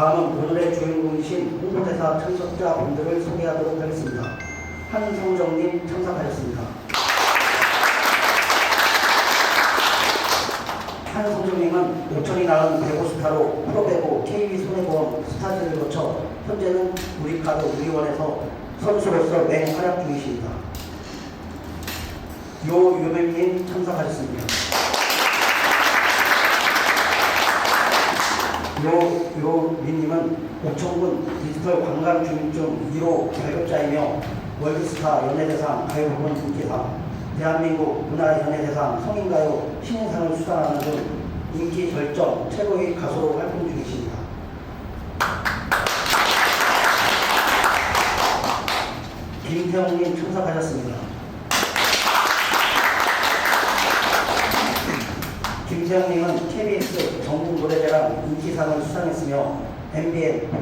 다음은 오늘의 주인공이신 홍보대사 참석자 분들을 소개하도록 하겠습니다. 한성정님 참석하셨습니다. 한성정님은 오천이 낳은 배구 스타로 프로배구 KB 손해보험 스타즈를 거쳐 현재는 우리카드 우리원에서 선수로서 맹활약 중이십니다. 요유명님 참석하셨습니다. 요, 요 민님은 오천군 디지털 관광 주민증 1호 발급자이며 월드스타 연예대상 가요부문 인기상, 대한민국 문화연예대상 성인가요 신인상을 수상하는 등 인기 절정 최고의 가수로 활동 중이십니다. 김태형님 참석하셨습니다. 김태형님은 KBS 노래자랑 인기상을 수상했으며 MBN